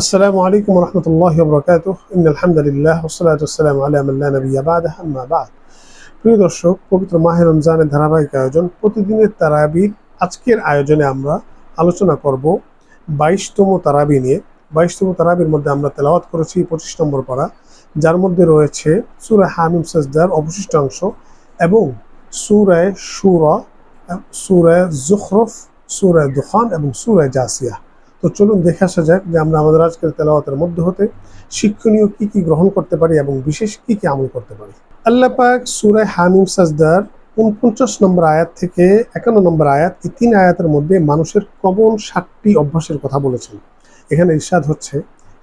আসসালামু আলাইকুম রহমতুল্লাহ বরকাত ইন আলহামদুলিল্লাহ ওসালাতাম আলামিল্লা নবিয়া বাদ আহমা বাদ। প্রিয় দর্শক, পবিত্র মাহে রমজানের ধারাবাহিক আয়োজন, প্রতিদিনের তারাবির আজকের আয়োজনে আমরা আলোচনা করব বাইশতম তারাবি নিয়ে। বাইশতম তারাবির মধ্যে আমরা তেলাওয়াত করেছি পঁচিশ নম্বর পাড়া যার মধ্যে রয়েছে সুরা হামিম সাজদার অবশিষ্ট অংশ এবং সুরায় সুরা সুরায় জুখরফ, সুরায় দুখান এবং সুরায় জাসিয়া। তো চলুন দেখে আসা যাক যে আমরা আমাদের আজকের তেলাওয়াতের মধ্যে হতে শিক্ষণীয় কি কি গ্রহণ করতে পারি এবং বিশেষ কি কি আমল করতে পারি। আল্লাহ পাক সুরায় হামিম সাজদার উনপঞ্চাশ নম্বর আয়াত থেকে একান্ন নম্বর আয়াত এই তিন আয়াতের মধ্যে মানুষের কমন সাতটি অভ্যাসের কথা বলেছেন। এখানে ইরশাদ হচ্ছে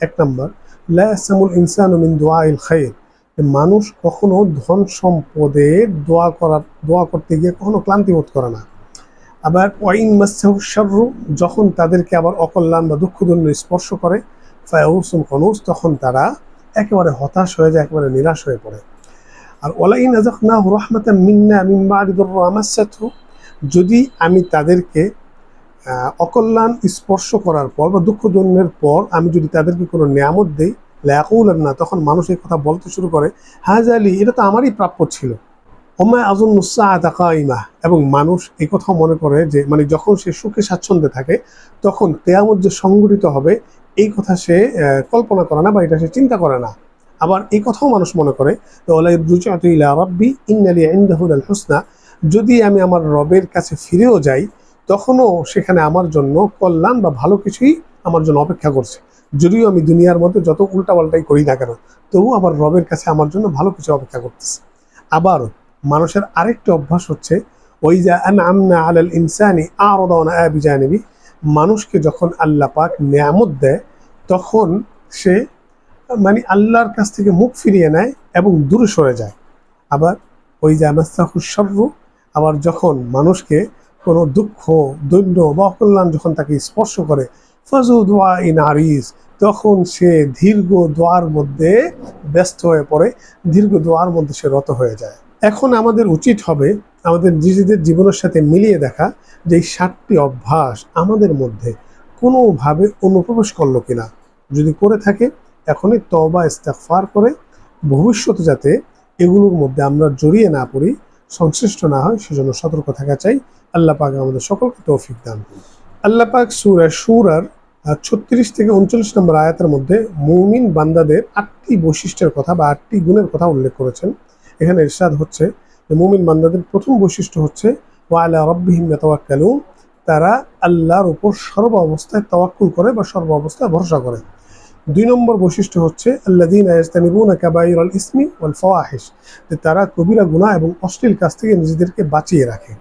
এক নম্বর, লা ইয়াসামুল ইনসানু মিন দুআইল খাইর। যে মানুষ কখনো ধন সম্পদে দোয়া করার, দোয়া করতে গিয়ে কখনো ক্লান্তি বোধ করে না। আবার ওয়াইন মাসাহু যখন তাদেরকে আবার অকল্যাণ বা দুঃখদন্য স্পর্শ করে, ফায়াউসুন কনুস, তখন তারা একেবারে হতাশ হয়ে যায়, একেবারে নিরাশ হয়ে পড়ে। আর ওলাইন আজাকনাহু রাহমাতান মিন্না মিন বাদি দুররা মাসাতহু যদি আমি তাদেরকে অকল্যাণ স্পর্শ করার পর বা দুঃখদন্যের পর আমি যদি তাদেরকে কোনো নিয়ামত দেই ল্যাকুল না তখন মানুষ এই কথা বলতে শুরু করে হাজ আলী এটা তো আমারই প্রাপ্য ছিল। ওমায় আজম ইমা এবং মানুষ এই কথা মনে করে যে মানে যখন সে সুখে স্বাচ্ছন্দ্যে থাকে, তখন তেয়ামত যে সংগঠিত হবে, এই কথা সে কল্পনা করে না বা এটা সে চিন্তা করে না। আবার এই কথাও মানুষ মনে করে হুসনা যদি আমি আমার রবের কাছে ফিরেও যাই, তখনও সেখানে আমার জন্য কল্যাণ বা ভালো কিছুই আমার জন্য অপেক্ষা করছে। যদিও আমি দুনিয়ার মধ্যে যত উল্টাপাল্টাই করি না কেন তবু আবার রবের কাছে আমার জন্য ভালো কিছু অপেক্ষা করতেছে। আবার মানুষের আরেকটি অভ্যাস হচ্ছে, ওই যে আমনা আলাল ইনসানি আরদাওনা আবিজানিবি মানুষকে যখন আল্লাহ পাক নিয়ামত দেয়, তখন সে মানে আল্লাহর কাছ থেকে মুখ ফিরিয়ে নেয় এবং দূরে সরে যায়। আবার, ওই যে আমাস্তাহুসর্রু আবার যখন মানুষকে কোনো দুঃখ দৈন্য বা অকল্যাণ যখন তাকে স্পর্শ করে ফাজু দোয়া ইন আরিস তখন সে দীর্ঘ দোয়ার মধ্যে ব্যস্ত হয়ে পড়ে, দীর্ঘ দোয়ার মধ্যে সে রত হয়ে যায়। এখন আমাদের উচিত হবে আমাদের নিজেদের জীবনের সাথে মিলিয়ে দেখা যে এই সাতটি অভ্যাস আমাদের মধ্যে কোনোভাবে অনুপ্রবেশ করল কিনা। যদি করে থাকে, এখনই তবা ইস্তেগফার করে ভবিষ্যতে যাতে এগুলোর মধ্যে আমরা জড়িয়ে না পড়ি, সংশ্লিষ্ট না হয়, সেজন্য সতর্ক থাকা চাই। আল্লাহ পাক আমাদের সকলকে তৌফিক দান করুন। আল্লাহ পাক সুরা সুরার ছত্রিশ থেকে উনচল্লিশ নম্বর আয়াতের মধ্যে মুমিন বান্দাদের আটটি বৈশিষ্ট্যের কথা বা আটটি গুণের কথা উল্লেখ করেছেন। এখানে ইরশাদ হচ্ছে যে মুমিন বান্দাদের প্রথম বৈশিষ্ট্য হচ্ছে, ওয়ালা রব্বিহিম ইয়াতাওয়াক্কালুন তারা আল্লাহর উপর সর্ব অবস্থায় তাওয়াক্কুল করে বা সর্ব অবস্থায় ভরসা করে। দুই নম্বর বৈশিষ্ট্য হচ্ছে আল্লাদিন আয়াস্তানিবুনা কাবাইর আল ইসমি ওয়াল ফাওয়াহিশ যে তারা কবিরা গুনাহ এবং অশ্লীল কাজ থেকে নিজেদেরকে বাঁচিয়ে রাখে।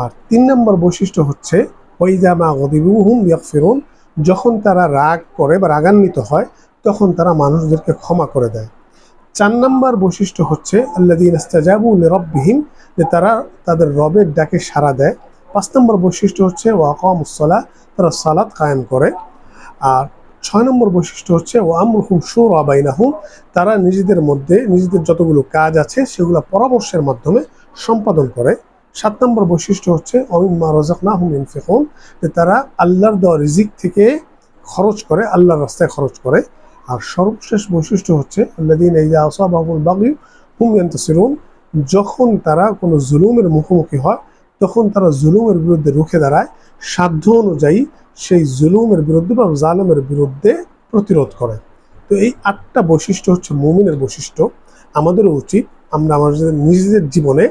আর তিন নম্বর বৈশিষ্ট্য হচ্ছে ওইজা মা গদিবুহুম ইয়াগফিরুন যখন তারা রাগ করে বা রাগান্বিত হয়, তখন তারা মানুষদেরকে ক্ষমা করে দেয়। চার নম্বর বৈশিষ্ট্য হচ্ছে আল্লাদিন ইস্তাজাবু লিরাব্বিহিম, যে তারা তাদের রবের ডাকে সাড়া দেয়। পাঁচ নম্বর বৈশিষ্ট্য হচ্ছে ওয়াকামুসলা তারা সালাদ কায়েম করে। আর ছয় নম্বর বৈশিষ্ট্য হচ্ছে ও আমরহুম সুর আবাইনাহুম তারা নিজেদের মধ্যে নিজেদের যতগুলো কাজ আছে সেগুলো পরামর্শের মাধ্যমে সম্পাদন করে। সাত নম্বর বৈশিষ্ট্য হচ্ছে অমিম্মা রজাকনাহুম ইনফিকুন যে তারা আল্লাহর দেওয়া রিজিক থেকে খরচ করে, আল্লাহর রাস্তায় খরচ করে। আর সর্বশেষ বৈশিষ্ট্য হচ্ছে আল্লাদিন এই যখন তারা কোনো জুলুমের মুখোমুখি হয়, তখন তারা জুলুমের বিরুদ্ধে রুখে দাঁড়ায়। সাধ্য অনুযায়ী সেই জুলুমের বিরুদ্ধে বা জালেমের বিরুদ্ধে প্রতিরোধ করে। তো এই আটটা বৈশিষ্ট্য হচ্ছে মুমিনের বৈশিষ্ট্য। আমাদেরও উচিত আমরা আমাদের নিজেদের জীবনে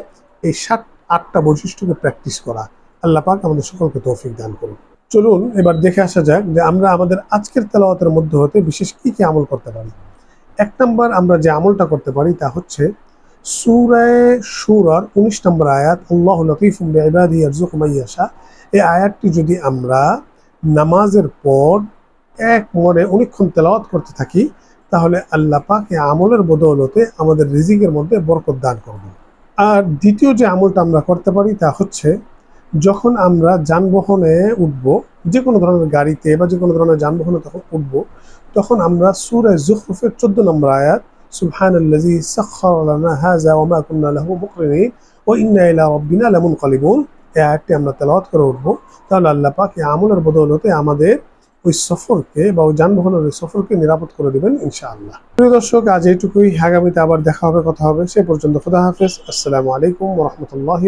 এই সাত, আটটা বৈশিষ্ট্যকে প্র্যাকটিস করা। আল্লাহ পাক আমাদের সকলকে তৌফিক দান করুন। চলুন এবার দেখে আসা যাক যে আমরা আমাদের আজকের তেলাওয়াতের মধ্যে হতে বিশেষ কি কি আমল করতে পারি। এক নম্বর আমরা যে আমলটা করতে পারি তা হচ্ছে সুরায় সুরার উনিশ নম্বর আয়াত, আল্লাহ লতিফ ইবাদি এই আয়াতটি যদি আমরা নামাজের পর এক মনে অনেকক্ষণ তেলাওয়াত করতে থাকি, তাহলে আল্লাহ পাক এই আমলের বদৌলতে আমাদের রিজিকের মধ্যে বরকত দান করবেন। আর দ্বিতীয় যে আমলটা আমরা করতে পারি তা হচ্ছে যখন আমরা যানবাহনে উঠব, যে কোনো ধরনের গাড়িতে বা যে কোনো ধরনের যানবাহনে তখন উঠব, তখন আমরা সুরায় জুখরুফের চোদ্দ নম্বর আয়াত এই আয়াতটি আমরা তেলাওয়াত করে বদৌলতে আমাদের ওই সফরকে বা যানবাহনের ওই সফরকে নিরাপদ করে আজ এইটুকুই। আগামীতে আবার দেখা হবে, কথা হবে। সে পর্যন্ত খুদা হাফেজ। আসসালামু আলাইকুম রহমতুল্লাহ